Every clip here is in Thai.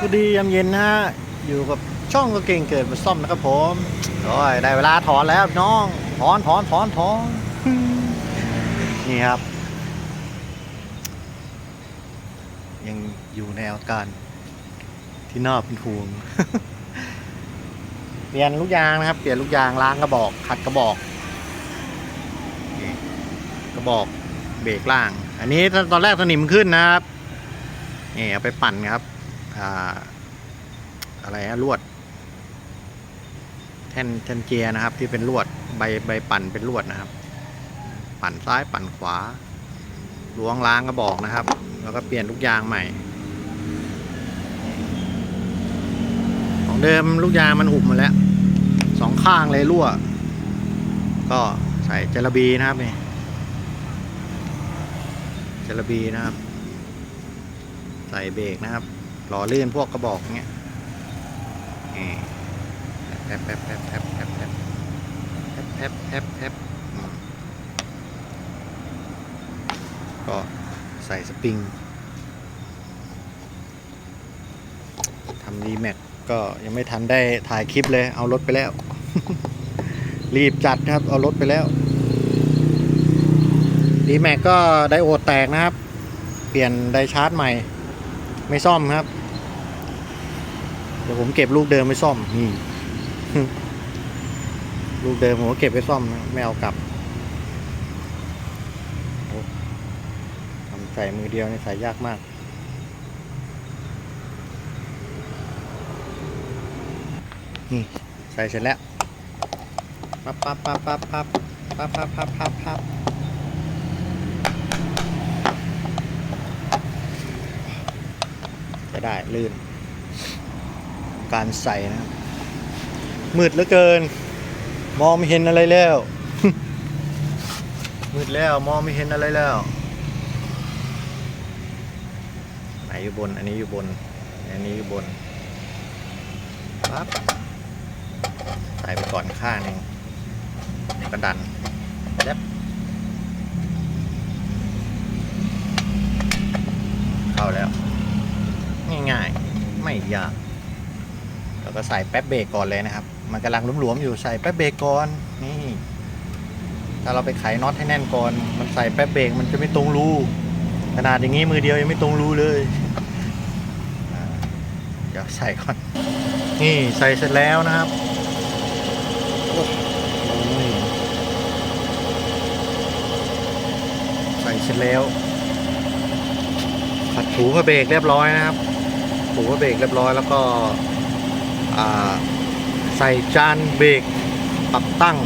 ก็ดียามเย็นนะฮะ อยู่กับช่องก็เก่งเกิดมาซ่อมนะครับผมโอ้ยได้เวลาถอนแล้วน้องถอนถอนถอนถอนนี่ครับ ยังอยู่ในอาการที่น่าเป็นห่วงเปลี่ยนลูกยางนะครับ เปลี่ยนลูกยางล้างกระบอกขัดกระบอกกระบอกเบรกล่าง อันนี้ตอนแรกสนิมขึ้นนะครับนี่เอาไปปั่นครับ อะไรฮะลวด แท่นแท่นเจียร์นะครับ ที่เป็นลวดใบใบปั่นเป็นลวดนะครับ ปั่นซ้ายปั่นขวาล้วงล้างกระบอกนะครับ แล้วก็เปลี่ยนลูกยางใหม่ ของเดิมลูกยางมันหุบมาแล้วสองข้างเลยรั่ว ก็ใส่เจลบีนะครับนี่เจลบีนะครับ ใส่เบรกนะครับ หล่อลื่นพวกกระบอกเงี้ยแป๊บแป๊บแป๊บแป๊บแป๊บแป๊บแป๊บแป๊บแป๊บก็ใส่สปริงทำรีแม็กก็ยังไม่ทันได้ถ่ายคลิปเลย เอารถไปแล้ว รีบจัดครับ เอารถไปแล้วรีแม็กก็ไดโอดแตกนะครับ เปลี่ยนไดชาร์จใหม่ ไม่ซ่อมครับ เดี๋ยวผมเก็บลูกเดิมไปซ่อมนี่ลูกเดิมผมก็เก็บไปซ่อมนะไม่เอากลับทำใส่มือเดียวนี่ใส่ยากมากนี่ใส่เสร็จแล้วปั๊บปั๊บปั๊บปั๊บปั๊บปั๊บปั๊บปั๊บปั๊บ ได้ลื่น การใส่นะครับ มืดเหลือเกิน มองไม่เห็นอะไรแล้ว มืดแล้วมองไม่เห็นอะไรแล้ว ไหนอยู่บน อันนี้อยู่บน อันนี้อยู่บนปั๊บใส่ไปก่อนข้างหนึงแล้วก็ดันแลบเข้าแล้ว ง่ายๆ ไม่ยากแล้วก็ใส่แป๊บเบรกก่อนเลยนะครับ มันกำลังหลวมๆอยู่ใส่แป๊บเบรกก่อนนี่ถ้าเราไปไขน็อตให้แน่นก่อน มันใส่แป๊บเบรกมันจะไม่ตรงรูขนาดอย่างนี้มือเดียวยังไม่ตรงรูเลยเดี๋ยวใส่ก่อน นี่ใส่เสร็จแล้วนะครับใส่เสร็จแล้วขัดถูพระเบรกเรียบร้อยนะครับ ถูพระเบรกเรียบร้อย แล้วก็ใส่จานเบรกปรับตั้ง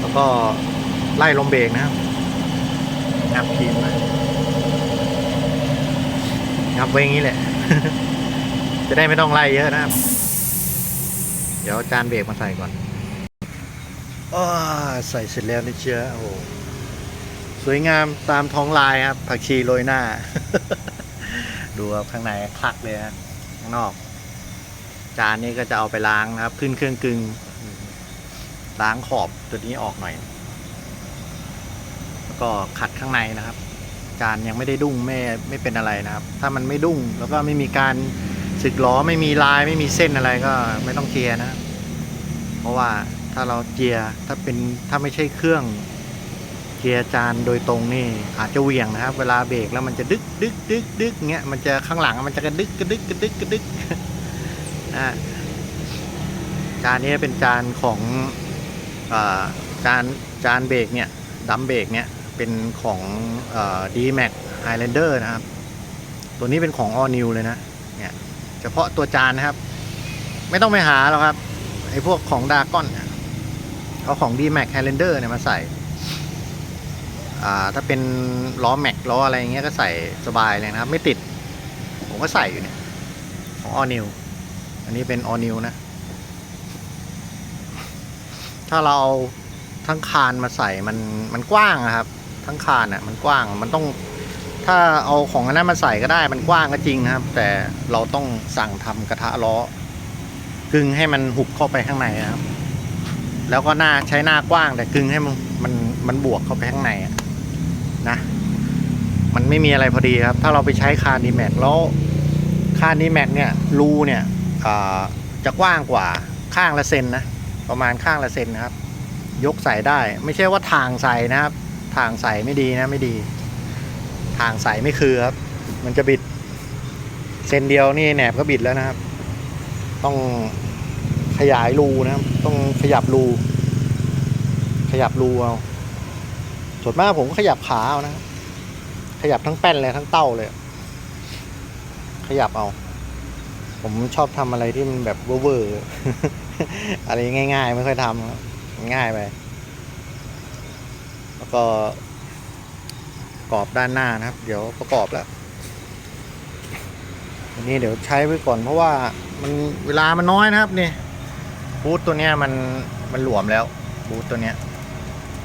แล้วก็ไล่ลมเบรกนะครับงับทีมมางับไว้อย่างนี้แหละ จะได้ไม่ต้องไล่เยอะนะครับ เดี๋ยวจานเบรกมาใส่ก่อนอใส่เสร็จแล้วนี่เชียโอ้สวยงามตามท้องลายครับ ผักชีโรยหน้า ดูครับข้างในคลักเลยนะข้างนอก จานนี้ก็จะเอาไปล้างนะครับ ขึ้นเครื่องกึงล้างขอบตัวนี้ออกหน่อย แล้วก็ขัดข้างในนะครับ จานยังไม่ได้ดุ้งไม่ไม่เป็นอะไรนะครับ ถ้ามันไม่ดุ้งแล้วก็ไม่มีการสึกล้อไม่มีลายไม่มีเส้นอะไรก็ไม่ต้องเจียร์นะ เพราะว่าถ้าเราเจียร์ถ้าเป็นถ้าไม่ใช่เครื่อง เจียร์จานโดยตรงนี่อาจจะเวี่ยงนะครับ เวลาเบรกแล้วมันจะดึกดึกดึกดึกเงี้ยมันจะข้างหลังมันจะกระดึกกระดึกกระดึกกระดึกนะจานนี้เป็นจานของอจานจานเบรกเนี่ยดัมเบรกเนี่ยเป็นของดีแม็กไฮแลนเดอร์นะครับ ตัวนี้เป็นของ All New เลยนะเนี่ยเฉพาะตัวจานนะครับ ไม่ต้องไปหาหรอกครับไอ้พวกของดากอนเนี่ยเอาของ d m a x Highlander เนี่ยมาใส่ ถ้าเป็นล้อแม็กล้ออะไรอย่างเงี้ยก็ใส่สบายเลยนะครับ ไม่ติด ผมก็ใส่อยู่เนี่ย ของ All New อันนี้เป็นออนิวนะ ถ้าเราเอาทั้งคานมาใส่มันมันกว้างอะครับ ทั้งคานอะมันกว้างมันต้อง ถ้าเอาของอันนั้นมาใส่ก็ได้มันกว้างก็จริงนะครับ แต่เราต้องสั่งทำกระทะล้อกึงให้มันหุบเข้าไปข้างในนะครับแล้วก็หน้าใช้หน้ากว้างแต่กึงให้มันมันมันบวกเข้าไปข้างในอะ นะ มันไม่มีอะไรพอดีครับ ถ้าเราไปใช้คานดีแม็กแล้วคานดีแม็กเนี่ยรูเนี่ยจะกว้างกว่าข้างละเซนนะประมาณข้างละเซนนะครับ ยกใส่ได้ ไม่ใช่ว่าทางใส่นะครับ ทางใส่ไม่ดีนะไม่ดี ทางใส่ไม่คือครับ มันจะบิดเซนเดียวนี่แหนบก็บิดแล้วนะครับ ต้องขยายรูนะครับ ต้องขยับรู ขยับรูเอา ส่วนมากผมก็ขยับขาเอานะครับขยับทั้งแป้นเลยทั้งเต้าเลย ขยับเอา ผมชอบทำอะไรที่มันแบบเวอร์ๆอะไรง่ายๆ ไม่ค่อยทำง่ายไป แล้วก็ปรอบด้านหน้านะครับ เดี๋ยวประกอบแล้วอันนี้เดี๋ยวใช้ไว้ก่อนเพราะว่ามันเวลามันน้อยนะครับนี่บูทตัวเนี้ยมันมันหลวมแล้วบูทตัวเนี้ย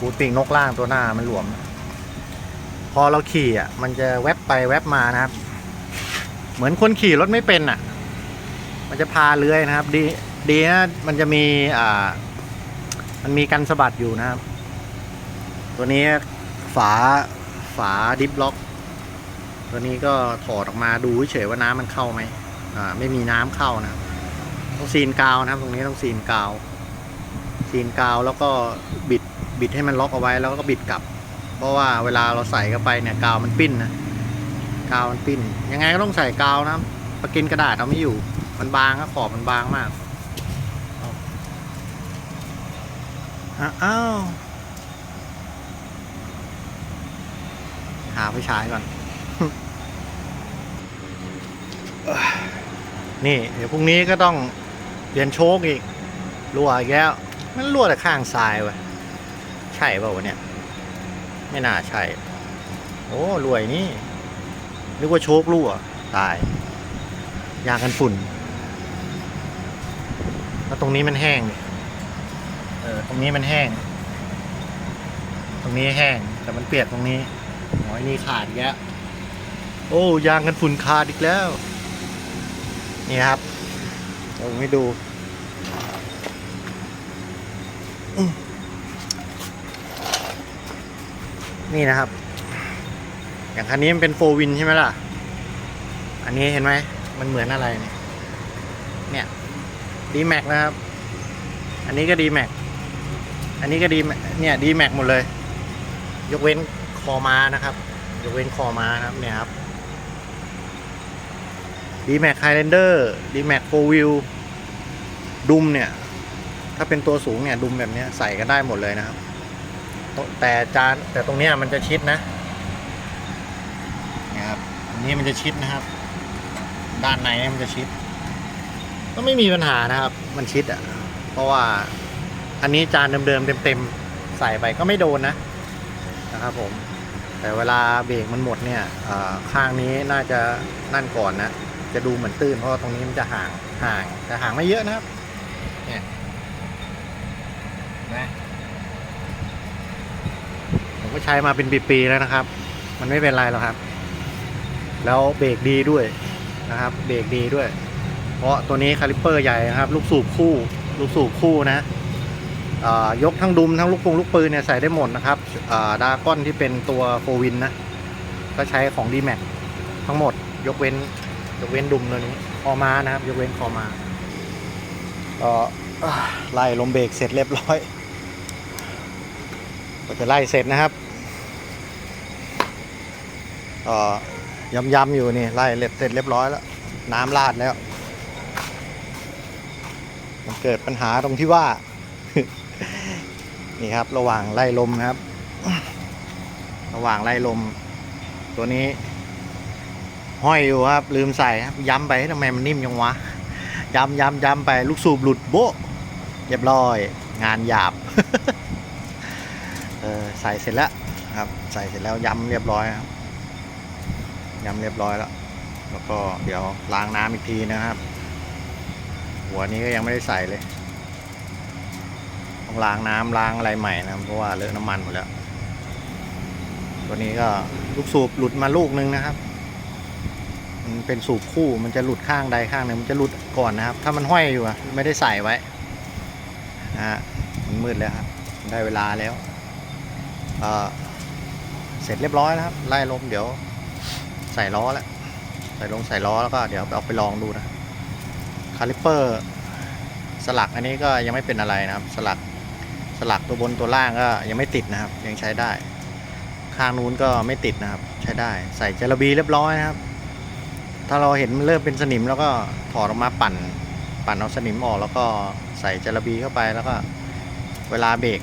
บูทปีกนกล่างตัวหน้ามันหลวม พอเราขี่อะ มันจะแวบไปแวบมานะครับ เหมือนคนขี่รถไม่เป็นอะ มันจะพาเลื้อยนะครับ ดีดีนะมันจะมีอ่า มันมีกันสะบัดอยู่นะครับ ตัวนี้ฝาฝาดิฟล็อก ตัวนี้ก็ถอดออกมาดูเฉยว่าน้ำมันเข้าไหมอ่าไม่มีน้ำเข้านะครับต้องซีนกาวนะครับ ตรงนี้ต้องซีนกาวซีนกาวแล้วก็บิด บิดให้มันล็อกเอาไว้แล้วก็บิดกลับ เพราะว่าเวลาเราใส่เข้าไปเนี่ยกาวมันปิ้นนะกาวมันปิ้น ยังไงก็ต้องใส่กาวนะประกินกระดาษเอาไม่อยู่ มันบางก็ขอบมันบางมากอาอ้าวหาไฟฉายก่อน นี่ เดี๋ยวพรุ่งนี้ก็ต้องเปลี่ยนโชคอีกรั่วอีกแล้ว มันรั่วแต่ข้างซ้ายวะ ช่เปล่าวะเนี่ย ไม่น่าใช่ โอ้รวยนี่นึกว่าโชครั่วตาย ยางกันฝุ่น แล้วตรงนี้มันแห้งเออตรงนี้มันแห้ง ตรงนี้แห้ง แต่มันเปียกตรงนี้โอ้ยนี่ขาดอีกแล้วโอ้ยางกันฝุ่นขาดอีกแล้ว นี่ครับเดี๋ยวผมให้ดู อืม นี่นะครับ อย่างคันนี้มันเป็นโฟวินใช่ไหมล่ะ อันนี้เห็นไหม มันเหมือนอะไรเนี่ยเนี่ยดีแม็กนะครับ อันนี้ก็ดีแม็กอันนี้ก็ดีเนี่ยดีแม็กหมดเลย ยกเว้นคอม้านะครับ ยกเว้นคอม้านะครับเนี่ยครับดีแม็กไฮแลนเดอร์ดีแม็กโฟวิลดุมเนี่ย ถ้าเป็นตัวสูงเนี่ย ดุมแบบนี้ใส่กันได้หมดเลยนะครับ แต่จานแต่ตรงเนี้ยมันจะชิดนะนะครับอันนี้มันจะชิดนะครับ ด้านในมันจะชิด ก็ไม่มีปัญหานะครับ มันชิดอะ เพราะว่าอันนี้จานเดิมๆเต็มๆใส่ไปก็ไม่โดนนะนะครับผม แต่เวลาเบรกมันหมดเนี่ยข้างนี้น่าจะนั่นก่อนนะ จะดูเหมือนตื้นเพราะว่าตรงนี้มันจะห่างห่างแต่ห่างไม่เยอะนะครับ เนี่ยนะผม ก็ใช้มาเป็นปีๆแล้วนะครับ มันไม่เป็นไรหรอกครับ แล้วเบรกดีด้วยนะครับเบรกดีด้วย เพราะตัวนี้คาลิปเปอร์ใหญ่นะครับ ลูกสูบคู่ ลูกสูบคู่นะยกทั้งดุมทั้งลูกปงลูกปืนเนี่ยใส่ได้หมดนะครับดาก้อนที่เป็นตัวโฟวินนะก็ใช้ของ d m a x ทั้งหมด ยกเว้นยกเว้นดุมตัวนี้คอมานะครับ ยกเว้นคอมาก็อ่าไล่ลมเบรกเสร็จเรียบร้อย ก็จะไล่เสร็จนะครับก็ย้ำๆอยู่นี่ไล่เล็บเสร็จเรียบร้อยแล้ว น้ำราดแล้ว มันเกิดปัญหาตรงที่ว่า นี่ครับ ระหว่างไล่ลมนะครับ ระหว่างไล่ลม ตัวนี้ ห้อยอยู่ครับ ลืมใส่ครับ ย้ำไปทำไมมันนิ่มยังวะ ย้ำย้ำย้ำไปลูกสูบหลุดโบ๊ะเรียบร้อย งานหยาบ ใส่เสร็จแล้วครับ ใส่เสร็จแล้วย้ำเรียบร้อยครับย้ำเรียบร้อยแล้ว แล้วก็เดี๋ยวล้างน้ำอีกทีนะครับ หัวนี้ก็ยังไม่ได้ใส่เลยต้องล้างน้ำล้างอะไรใหม่นะเพราะว่าเลอะน้ำมันหมดแล้ว ตัวนี้ก็ลูกสูบหลุดมาลูกนึงนะครับมันเป็นสูบคู่มันจะหลุดข้างใดข้างหนึ่งมันจะหลุดก่อนนะครับ ถ้ามันห้อยอยู่อะไม่ได้ใส่ไว้นะฮะมันมืดแล้วครับ ได้เวลาแล้ว เเสร็จเรียบร้อยแล้วครับไล่ลมเดี๋ยวใส่ล้อแล้วใส่ลงใส่ล้อแล้วก็เดี๋ยวเอาไปลองดูนะคาลิปเปอร์สลักอันนี้ก็ยังไม่เป็นอะไรนะครับ สลักสลักตัวบนตัวล่างก็ยังไม่ติดนะครับ ยังใช้ได้ ข้างนู้นก็ไม่ติดนะครับ ใช้ได้ ใส่เจลบีเรียบร้อยนะครับ ถ้าเราเห็นมันเริ่มเป็นสนิมแล้วก็ถอดออกมาปั่น ปั่นเอาสนิมออกแล้วก็ใส่เจลบีเข้าไปแล้วก็ เวลาเบรก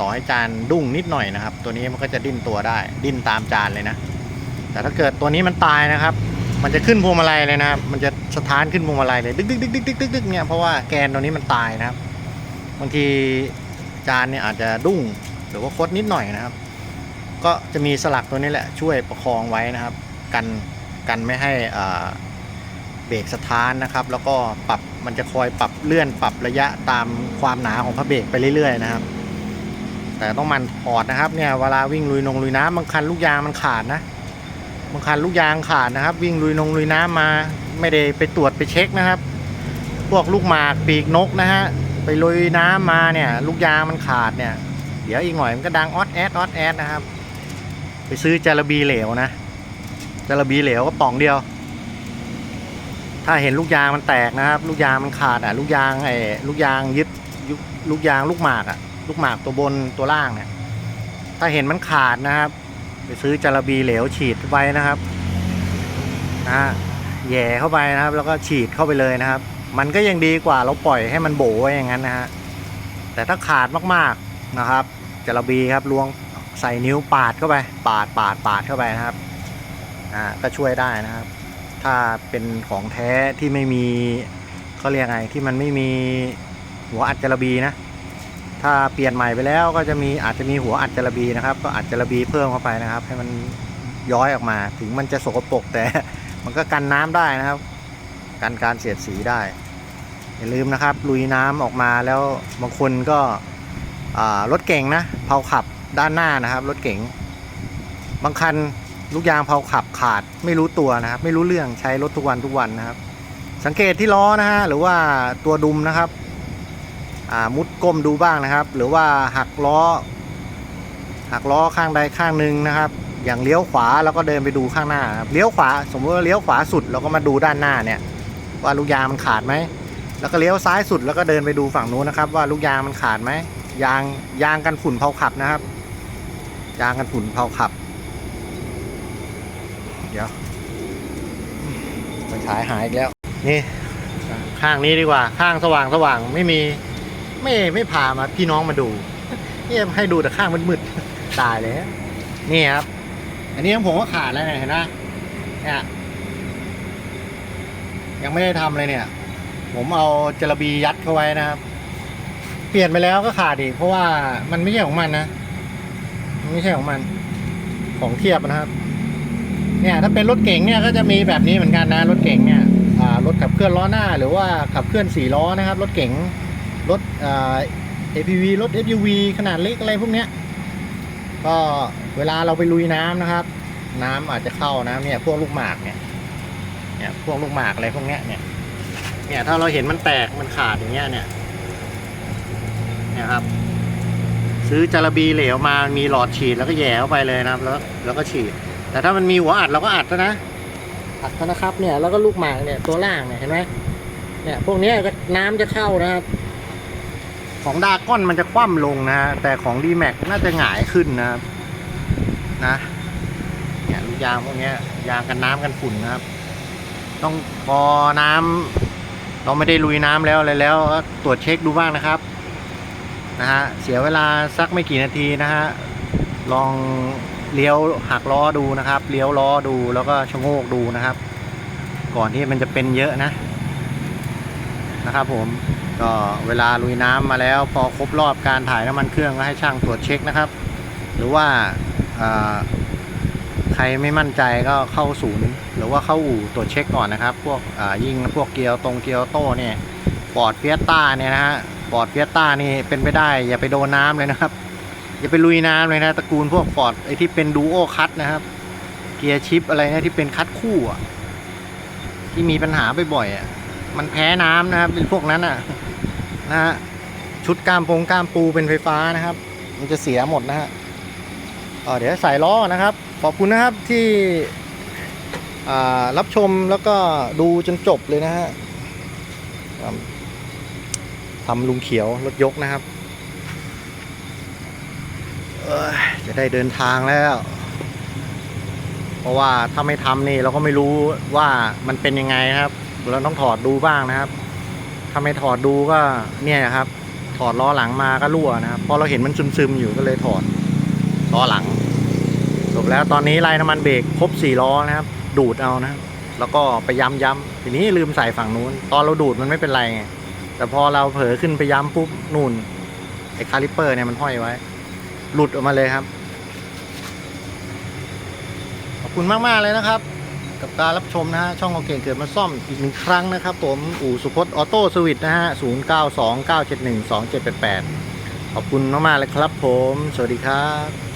ต่อให้จานดุ้งนิดหน่อยนะครับ ตัวนี้มันก็จะดิ้นตัวได้ ดิ้นตามจานเลยนะ แต่ถ้าเกิดตัวนี้มันตายนะครับ มันจะขึ้นพวงมาลัยเลยนะครับ มันจะสถานขึ้นพวงมาลัยเลย ดึกดึกดึกดึกดึกดึกดึกเนี่ยเพราะว่าแกนตัวนี้มันตายนะครับบางทีจานเนี่ยอาจจะดุ้งหรือว่าคดนิดหน่อยนะครับ ก็จะมีสลักตัวนี้แหละช่วยประคองไว้นะครับ กันกันไม่ให้อ่าเบรกสถานนะครับ แล้วก็ปรับมันจะคอยปรับเลื่อนปรับระยะตามความหนาของพระเบรกไปเรื่อยๆนะครับ แต่ต้องมันถอดนะครับเนี่ยเวลาวิ่งลุยนงลุยน้ำบางคันลูกยางมันขาดนะบางคันลูกยางขาดนะครับ วิ่งลุยนงลุยน้ำมาไม่ได้ไปตรวจไปเช็คนะครับ พวกลูกหมากปีกนกนะฮะไปลุยน้ำมาเนี่ย ลูกยางมันขาดเนี่ย เดี๋ยวอีกหน่อยมันก็ดังออดแอดออดแอดนะครับ ไปซื้อจาระบีเหลวนะจาระบีเหลวก็ป่องเดียว ถ้าเห็นลูกยางมันแตกนะครับ ลูกยางมันขาดอะ ลูกยางไอ้ลูกยางยึดลูกยางลูกหมากอะ ลูกหมากตัวบนตัวล่างเนี่ย ถ้าเห็นมันขาดนะครับ ไปซื้อจาระบีเหลวฉีดไว้นะครับนะแหย่เข้าไปนะครับ แล้วก็ฉีดเข้าไปเลยนะครับ มันก็ยังดีกว่าเราปล่อยให้มันโบไว้อย่างนั้นนะฮะแต่ถ้าขาดมากๆนะครับจาระบีครับลวงใส่นิ้วปาดเข้าไป ปาดปาดปาดเข้าไปนะครับอ่าก็ช่วยได้นะครับ ถ้าเป็นของแท้ที่ไม่มีเขาเรียกไงที่มันไม่มีหัวอัดจาระบีนะ ถ้าเปลี่ยนใหม่ไปแล้วก็จะมีอาจจะมีหัวอัดจาระบีนะครับ ก็อัดจาระบีเพิ่มเข้าไปนะครับ ให้มันย้อยออกมา ถึงมันจะสกปรกแต่มันก็กันน้ำได้นะครับ กันการเสียดสีได้ อย่าลืมนะครับ ลุยน้ำออกมาแล้วบางคนก็รถเก่งนะเผาขับด้านหน้านะครับ รถเก่ง บางคันลูกยางเผาขับขาดไม่รู้ตัวนะครับ ไม่รู้เรื่องใช้รถทุกวันทุกวันนะครับ สังเกตที่ล้อนะฮะหรือว่าตัวดุมนะครับ มุดก้มดูบ้างนะครับ หรือว่าหักล้อ หักล้อข้างใดข้างหนึ่งนะครับ อย่างเลี้ยวขวาแล้วก็เดินไปดูข้างหน้าครับเลี้ยวขวา สมมติว่าเลี้ยวขวาสุดเราก็มาดูด้านหน้าเนี่ย ว่าลูกยางมันขาดไหมแล้วก็เลี้ยวซ้ายสุดแล้วก็เดินไปดูฝั่งนู้นนะครับ ว่าลูกยางมันขาดไหมยางยางกันฝุ่นเผาขับนะครับ ยางกันฝุ่นเผาขับ เดี๋ยวไฟฉายหายอีกแล้ว นี่ ข้างนี้ดีกว่า ข้างสว่างสว่างไม่มี ไม่ไม่พามาพี่น้องมาดูนี่ให้ดูแต่ข้างมืดๆตายเลยนี่ครับ อันนี้ของผมก็ขาดแล้วเนี่ยเห็นไหมเนี่ยยังไม่ได้ทำเลยเนี่ย ผมเอาจระบียัดเข้าไว้นะครับ เปลี่ยนไปแล้วก็ขาดอีกเพราะว่ามันไม่ใช่ของมันนะมันไม่ใช่ของมัน ของเทียบนะครับ เนี่ยถ้าเป็นรถเก๋งเนี่ยก็จะมีแบบนี้เหมือนกันนะรถเก๋งเนี่ยอ่ารถขับเคลื่อนล้อหน้า หรือว่าขับเคลื่อนสี่ล้อนะครับ รถเก๋ง รถเอ่า APV รถ SUV ขนาดเล็กอะไรพวกเนี้ย ก็เวลาเราไปลุยน้ำนะครับ น้ำอาจจะเข้านะเนี่ยพวกลูกหมากเนี่ยเนี่ยพวกลูกหมากอะไรพวกเนี้ยเนี่ยเนี่ยถ้าเราเห็นมันแตกมันขาดอย่างเงี้ยเนี่ยเนี่ยครับ ซื้อจาระบีเหลวมามีหลอดฉีดแล้วก็แย่เข้าไปเลยนะครับ แล้วแล้วก็ฉีด แต่ถ้ามันมีหัวอัดเราก็อัดซะนะอัดซะนะครับเนี่ยแล้วก็ลูกหมากเนี่ยตัวล่างเนี่ยเห็นไหมเนี่ยพวกเนี้ยก็น้ำจะเข้านะครับ ของดาก้อนมันจะคว่ำลงนะแต่ของดีแม็กน่าจะหงายขึ้นนะครับนะเนี่ยลูกยางพวกนี้ยางกันน้ำกันฝุ่นนะครับ ต้องพอน้ำเราไม่ได้ลุยน้ำแล้วอะไรแล้วก็ตรวจเช็คดูบ้างนะครับนะฮะเสียเวลาสักไม่กี่นาทีนะฮะลองเลี้ยวหักล้อดูนะครับ เลี้ยวล้อดูแล้วก็ชะโงกดูนะครับ ก่อนที่มันจะเป็นเยอะนะนะครับผม ก็เวลาลุยน้ำมาแล้วพอครบรอบการถ่ายน้ำมันเครื่องก็ให้ช่างตรวจเช็คนะครับ หรือว่าใครไม่มั่นใจก็เข้าศูนย์ หรือว่าเข้าอู่ตรวจเช็คก่อนนะครับ พวกยิ่งพวกเกียร์ตรงเกียร์โต้เนี่ยปอดเฟียต้าเนี่ยนะฮะปอดเฟียต้านี่เป็นไปได้อย่าไปโดนน้ำเลยนะครับ อย่าไปลุยน้ำเลยนะตระกูลพวกฟอดไอที่เป็นดูโอคัตนะครับ เกียร์ชิปอะไรนะที่เป็นคัตคู่อะที่มีปัญหาบ่อยๆอะมันแพ้น้ำนะครับเป็นพวกนั้นอะ นะฮะชุดกล้ามปงกล้ามปูเป็นไฟฟ้านะครับ มันจะเสียหมดนะฮะเอ่อเดี๋ยวใส่ล้อนะครับ ขอบคุณนะครับที่รับชมแล้วก็ดูจนจบเลยนะฮะทำลุงเขียวรถยกนะครับเอ้ยจะได้เดินทางแล้ว เพราะว่าถ้าไม่ทำนี่เราก็ไม่รู้ว่ามันเป็นยังไงครับ เราต้องถอดดูบ้างนะครับ ถ้าไม่ถอดดูก็เนี่ยครับ ถอดล้อหลังมาก็รั่วนะครับพราะเราเห็นมันซึมๆอยู่ก็เลยถอดล้อหลังจบแล้วตอนนี้ไล่น้ำมันเบรกครบสี่ล้อนะครับ ดูดเอานะครับแล้วก็ไปย้ำย้ำๆทีนี้ลืมใส่ฝั่งนู้น ตอนเราดูดมันไม่เป็นไรไงแต่พอเราเผลอขึ้นไปย้ำปุ๊บนู่นไอ้คาลิปเปอร์เนี่ยมันห้อยไว้ หลุดออกมาเลยครับ ขอบคุณมาก ๆ เลยนะครับ กับการรับชมนะฮะ ช่องโอเก่งเกิดมาซ่อมอีกหนึ่งครั้งนะครับผม อู่สุพจน์ออโต้สวิตนะฮะ 0 9 2 9 7 1 2 7 8 8 ขอบคุณมากๆเลยครับผม สวัสดีครับ